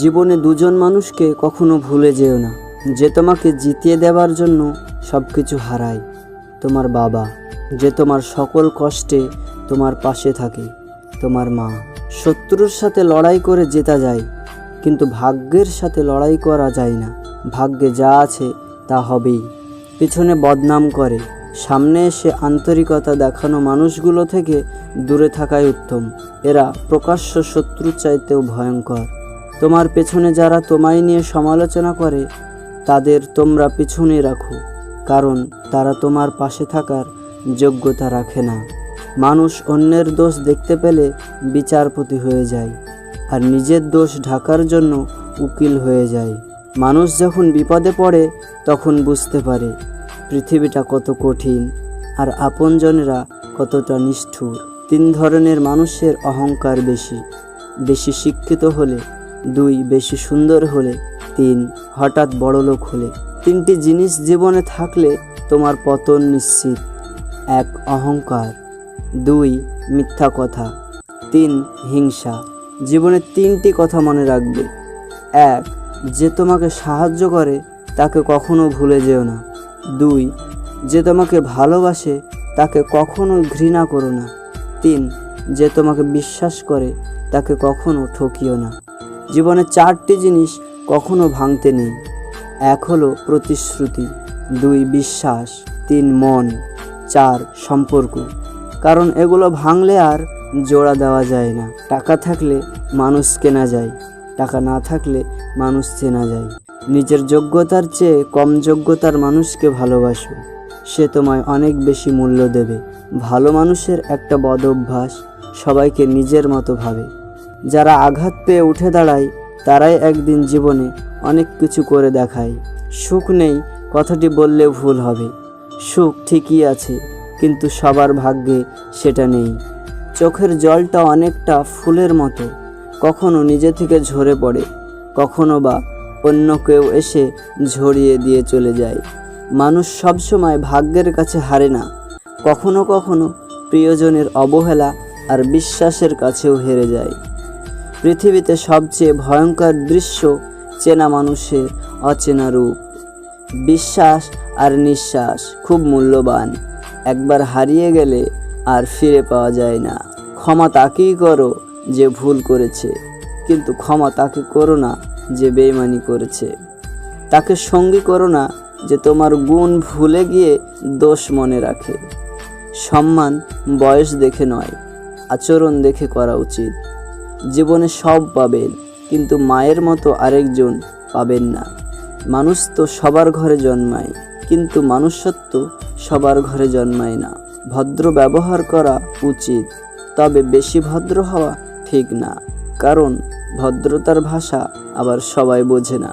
জীবনে দুজন মানুষকে কখনো ভুলে যেও না। যে তোমাকে জিতিয়ে দেওয়ার জন্য সব কিছু হারায়, তোমার বাবা। যে তোমার সকল কষ্টে তোমার পাশে থাকে, তোমার মা। শত্রুর সাথে লড়াই করে জেতা যায়, কিন্তু ভাগ্যের সাথে লড়াই করা যায় না। ভাগ্যে যা আছে তা হবেই। পিছনে বদনাম করে। সামনে এসে আন্তরিকতা দেখানো মানুষগুলো থেকে দূরে থাকাই উত্তম। এরা প্রকাশ্য শত্রুর চাইতেও ভয়ঙ্কর। তোমার পেছনে যারা তোমায় নিয়ে সমালোচনা করে, তাদের তোমরা পিছনে রাখো, কারণ তারা তোমার পাশে থাকার যোগ্যতা রাখে না। মানুষ অন্যের দোষ দেখতে পেলে বিচারপতি হয়ে যায়, আর নিজের দোষ ঢাকার জন্য উকিল হয়ে যায়। মানুষ যখন বিপদে পড়ে, তখন বুঝতে পারে পৃথিবীটা কত কঠিন, আর আপনজনেরা কতটা নিষ্ঠুর। তিন ধরনের মানুষের অহংকার বেশি বেশি শিক্ষিত হলে দুই বেশি সুন্দর হলে, তিন হঠাৎ বড়লোক হলে। তিনটি জিনিস জীবনে থাকলে তোমার পতন নিশ্চিত। এক, অহংকার। দুই, মিথ্যা কথা। তিন, হিংসা। জীবনে তিনটি কথা মনে রাখবে। এক, যে তোমাকে সাহায্য করে, তাকে কখনো ভুলে যেও না। দুই, যে তোমাকে ভালোবাসে, তাকে কখনো ঘৃণা করো না। তিন, যে তোমাকে বিশ্বাস করে, তাকে কখনো ঠকিও না। জীবনে চারটি জিনিস কখনো ভাঙতে নেই। এক হলো প্রতিশ্রুতি, দুই বিশ্বাস, তিন মন, চার সম্পর্ক। কারণ এগুলো ভাঙলে আর জোড়া দেওয়া যায় না। টাকা থাকলে মানুষ কেনা যায়, টাকা না থাকলে মানুষ চেনা যায়। নিজের যোগ্যতার চেয়ে কম যোগ্যতার মানুষকে ভালোবাসো। সে তোমায় অনেক বেশি মূল্য দেবে। ভালো মানুষের একটা বদ অভ্যাস সবাইকে নিজের মতো ভাবে। যারা আঘাত পেয়ে উঠে দাঁড়ায়, তারাই একদিন জীবনে অনেক কিছু করে দেখায়। সুখ নেই, কথাটি বললে ভুল হবে। সুখ ঠিকই আছে, কিন্তু সবার ভাগ্যে সেটা নেই। চোখের জলটা অনেকটা ফুলের মতো, কখনো নিজে থেকে ঝরে পড়ে, কখনো বা অন্য কেউ এসে ঝরিয়ে দিয়ে চলে যায়। মানুষ সবসময় ভাগ্যের কাছে হারে না, কখনো কখনো প্রিয়জনের অবহেলা আর বিশ্বাসের কাছেও হেরে যায়। পৃথিবীতে সবচেয়ে ভয়ঙ্কর দৃশ্য চেনা মানুষের অচেনা রূপ। বিশ্বাস আর নিঃশ্বাস খুব মূল্যবান। একবার হারিয়ে গেলে আর ফিরে পাওয়া যায় না। ক্ষমা তাকেই করো যে ভুল করেছে, কিন্তু ক্ষমা তাকে করো না যে বেইমানি করেছে। তাকে সঙ্গী করো না যে তোমার গুণ ভুলে গিয়ে দোষ মনে রাখে। সম্মান বয়স দেখে নয়, আচরণ দেখে করা উচিত। জীবনে সব পাবেন, কিন্তু মায়ের মতো আরেকজন পাবেন না। মানুষ তো সবার ঘরে জন্মায়, কিন্তু মানুষত্ব সবার ঘরে জন্মায় না। ভদ্র ব্যবহার করা উচিত, তবে বেশি ভদ্র হওয়া ঠিক না, কারণ ভদ্রতার ভাষা আবার সবাই বোঝে না।